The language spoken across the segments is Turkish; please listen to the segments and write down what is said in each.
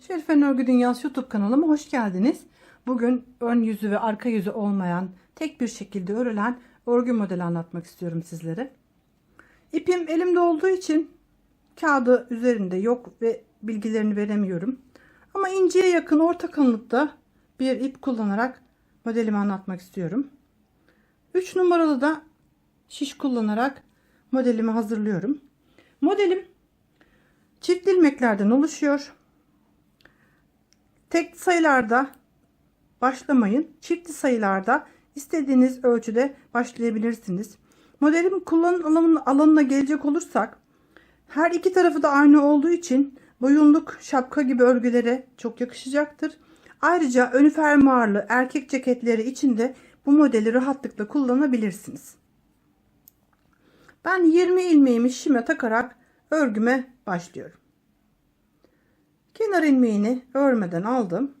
Şerifen Örgü Dünyası YouTube kanalıma hoş geldiniz. Bugün ön yüzü ve arka yüzü olmayan, tek bir şekilde örülen örgü modeli anlatmak istiyorum sizlere. İpim elimde olduğu için kağıdı üzerinde yok ve bilgilerini veremiyorum. Ama inceye yakın orta kalınlıkta bir ip kullanarak modelimi anlatmak istiyorum. 3 numaralı da şiş kullanarak modelimi hazırlıyorum. Modelim çift ilmeklerden oluşuyor. Tek sayılarda başlamayın. Çiftli sayılarda istediğiniz ölçüde başlayabilirsiniz. Modelim kullanım alanına gelecek olursak her iki tarafı da aynı olduğu için boyunluk, şapka gibi örgülere çok yakışacaktır. Ayrıca önü fermuarlı erkek ceketleri için de bu modeli rahatlıkla kullanabilirsiniz. Ben 20 ilmeğimi şişime takarak örgüme başlıyorum. Kenar ilmeğini örmeden aldım.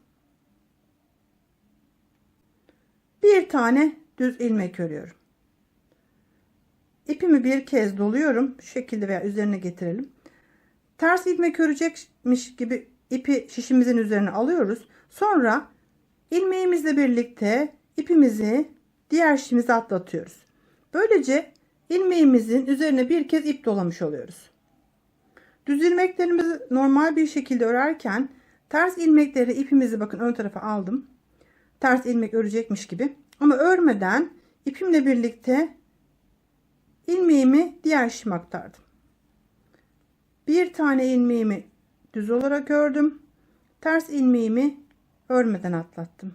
Bir tane düz ilmek örüyorum. İpimi bir kez doluyorum. Şu şekilde veya üzerine getirelim. Ters ilmek örecekmiş gibi ipi şişimizin üzerine alıyoruz. Sonra ilmeğimizle birlikte ipimizi diğer şişimize atlatıyoruz. Böylece ilmeğimizin üzerine bir kez ip dolamış oluyoruz. Düz ilmeklerimizi normal bir şekilde örerken ters ilmekleri ipimizi bakın ön tarafa aldım. Ters ilmek örecekmiş gibi. Ama örmeden ipimle birlikte ilmeğimi diğer şişime aktardım. Bir tane ilmeğimi düz olarak ördüm. Ters ilmeğimi örmeden atlattım.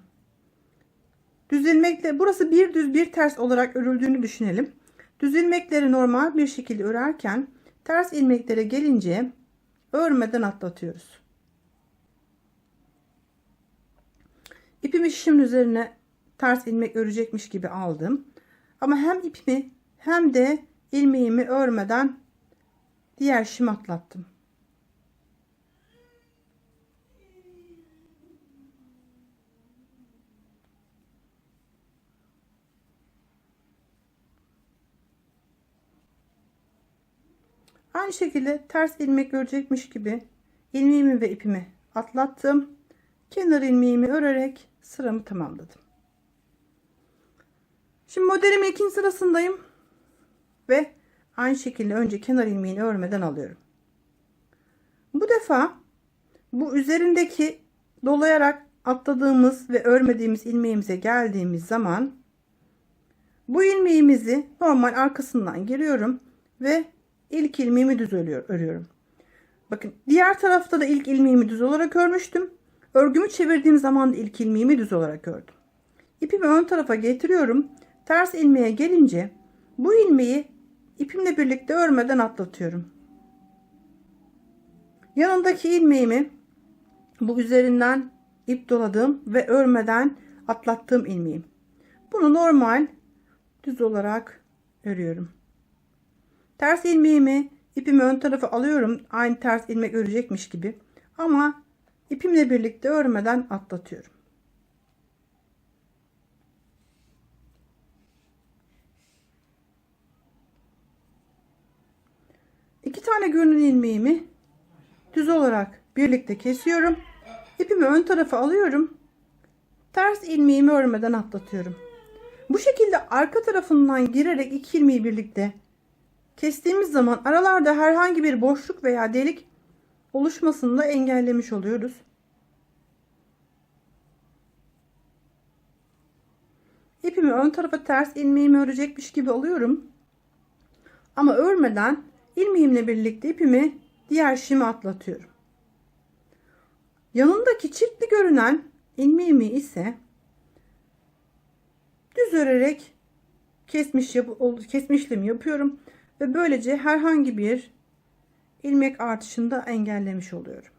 Düz ilmekle burası bir düz bir ters olarak örüldüğünü düşünelim. Düz ilmekleri normal bir şekilde örerken ters ilmeklere gelince örmeden atlatıyoruz. İpimi şişimin üzerine ters ilmek örecekmiş gibi aldım. Ama hem ipimi hem de ilmeğimi örmeden diğer şişime atlattım. Aynı şekilde ters ilmek örecekmiş gibi ilmeğimi ve ipimi atlattım. Kenar ilmeğimi örerek sıramı tamamladım. Şimdi modelimin ikinci sırasındayım. Ve aynı şekilde önce kenar ilmeğini örmeden alıyorum. Bu defa bu üzerindeki dolayarak atladığımız ve örmediğimiz ilmeğimize geldiğimiz zaman bu ilmeğimizi normal arkasından giriyorum ve ilk ilmeğimi düz örüyorum. Bakın diğer tarafta da ilk ilmeğimi düz olarak örmüştüm. Örgümü çevirdiğim zaman da ilk ilmeğimi düz olarak ördüm. İpimi ön tarafa getiriyorum. Ters ilmeğe gelince bu ilmeği ipimle birlikte örmeden atlatıyorum. Yanındaki ilmeğimi bu üzerinden ip doladığım ve örmeden atlattığım ilmeğim. Bunu normal düz olarak örüyorum. Ters ilmeğimi ipimi ön tarafa alıyorum. Aynı ters ilmek örecekmiş gibi. Ama ipimle birlikte örmeden atlatıyorum. İki tane görünen ilmeğimi düz olarak birlikte kesiyorum. İpimi ön tarafa alıyorum. Ters ilmeğimi örmeden atlatıyorum. Bu şekilde arka tarafından girerek iki ilmeği birlikte kestiğimiz zaman aralarda herhangi bir boşluk veya delik oluşmasını da engellemiş oluyoruz. İpimi ön tarafa ters ilmeğimi örecekmiş gibi alıyorum. Ama örmeden ilmeğimle birlikte ipimi diğer şişime atlatıyorum. Yanındaki çiftli görünen ilmeğimi ise düz örerek kesmiş, yap kesme işlemi yapıyorum ve böylece herhangi bir ilmek artışını da engellemiş oluyorum.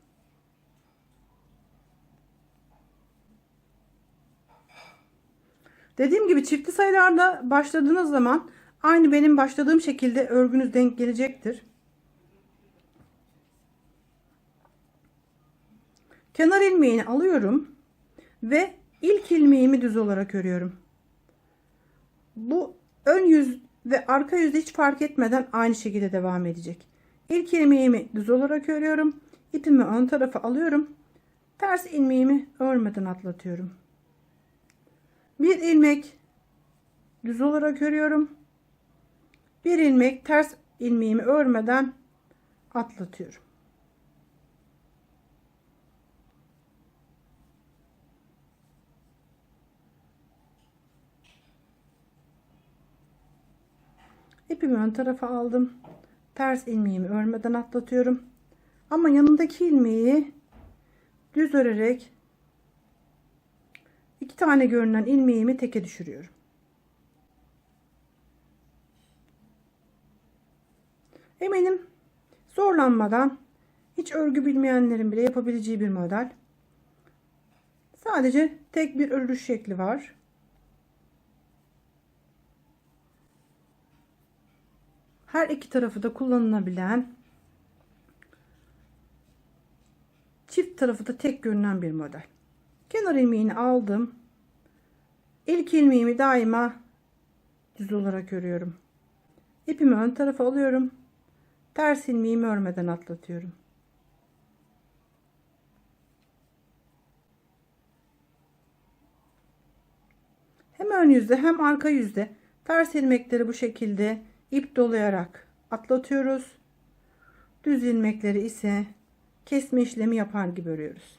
Dediğim gibi çiftli sayılarda başladığınız zaman aynı benim başladığım şekilde örgünüz denk gelecektir. Kenar ilmeğini alıyorum ve ilk ilmeğimi düz olarak örüyorum. Bu ön yüz ve arka yüzde hiç fark etmeden aynı şekilde devam edecek. İlk ilmeğimi düz olarak örüyorum. İpimi ön tarafa alıyorum. Ters ilmeğimi örmeden atlatıyorum. Bir ilmek düz olarak örüyorum. Bir ilmek ters ilmeğimi örmeden atlatıyorum. İpimi ön tarafa aldım. Ters ilmeğimi örmeden atlatıyorum. Ama yanındaki ilmeği düz örerek iki tane görünen ilmeğimi teke düşürüyorum. Eminim zorlanmadan hiç örgü bilmeyenlerin bile yapabileceği bir model. Sadece tek bir örülüş şekli var. Her iki tarafı da kullanılabilen çift tarafı da tek görünen bir model. Kenar ilmeğini aldım. İlk ilmeğimi daima düz olarak örüyorum. İpimi ön tarafa alıyorum. Ters ilmeğimi örmeden atlatıyorum. Hem ön yüzde hem arka yüzde ters ilmekleri bu şekilde ip dolayarak atlatıyoruz. Düz ilmekleri ise kesme işlemi yapar gibi örüyoruz.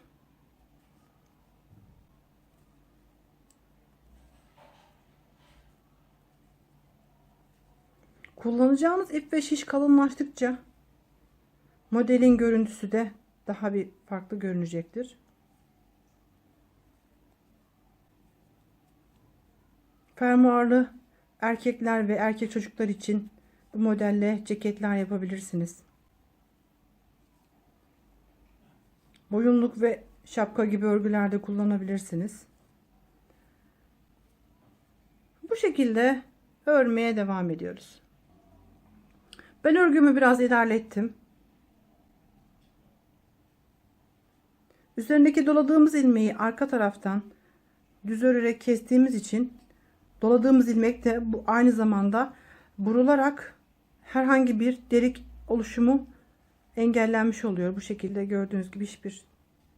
Kullanacağınız ip ve şiş kalınlaştıkça modelin görüntüsü de daha bir farklı görünecektir. Fermuarlı erkekler ve erkek çocuklar için bu modelle ceketler yapabilirsiniz. Boyunluk ve şapka gibi örgülerde kullanabilirsiniz. Bu şekilde örmeye devam ediyoruz. Ben örgümü biraz ilerlettim. Üzerindeki doladığımız ilmeği arka taraftan düz örerek kestiğimiz için doladığımız ilmek de bu aynı zamanda burularak herhangi bir delik oluşumu engellenmiş oluyor. Bu şekilde gördüğünüz gibi hiçbir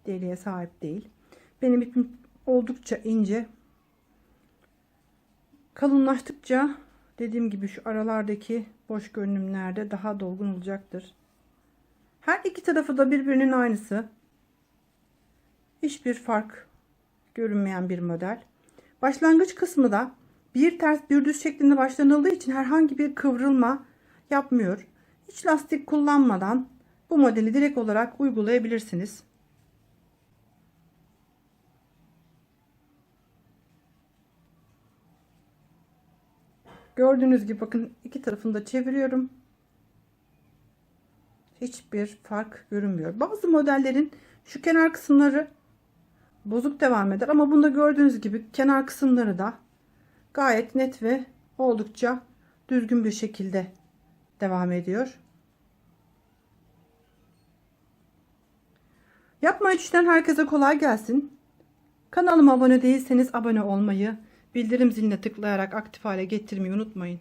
deliğe sahip değil. Benim ipim oldukça ince. Kalınlaştıkça dediğim gibi şu aralardaki boş görünümlerde daha dolgun olacaktır. Her iki tarafı da birbirinin aynısı. Hiçbir fark görünmeyen bir model. Başlangıç kısmı da bir ters bir düz şeklinde başlanıldığı için herhangi bir kıvrılma yapmıyor. Hiç lastik kullanmadan bu modeli direkt olarak uygulayabilirsiniz. Gördüğünüz gibi bakın iki tarafını da çeviriyorum. Hiçbir fark görünmüyor. Bazı modellerin şu kenar kısımları bozuk devam eder ama bunda gördüğünüz gibi kenar kısımları da gayet net ve oldukça düzgün bir şekilde devam ediyor. Yapmayı düşünen herkese kolay gelsin. Kanalıma abone değilseniz abone olmayı, bildirim ziline tıklayarak aktif hale getirmeyi unutmayın.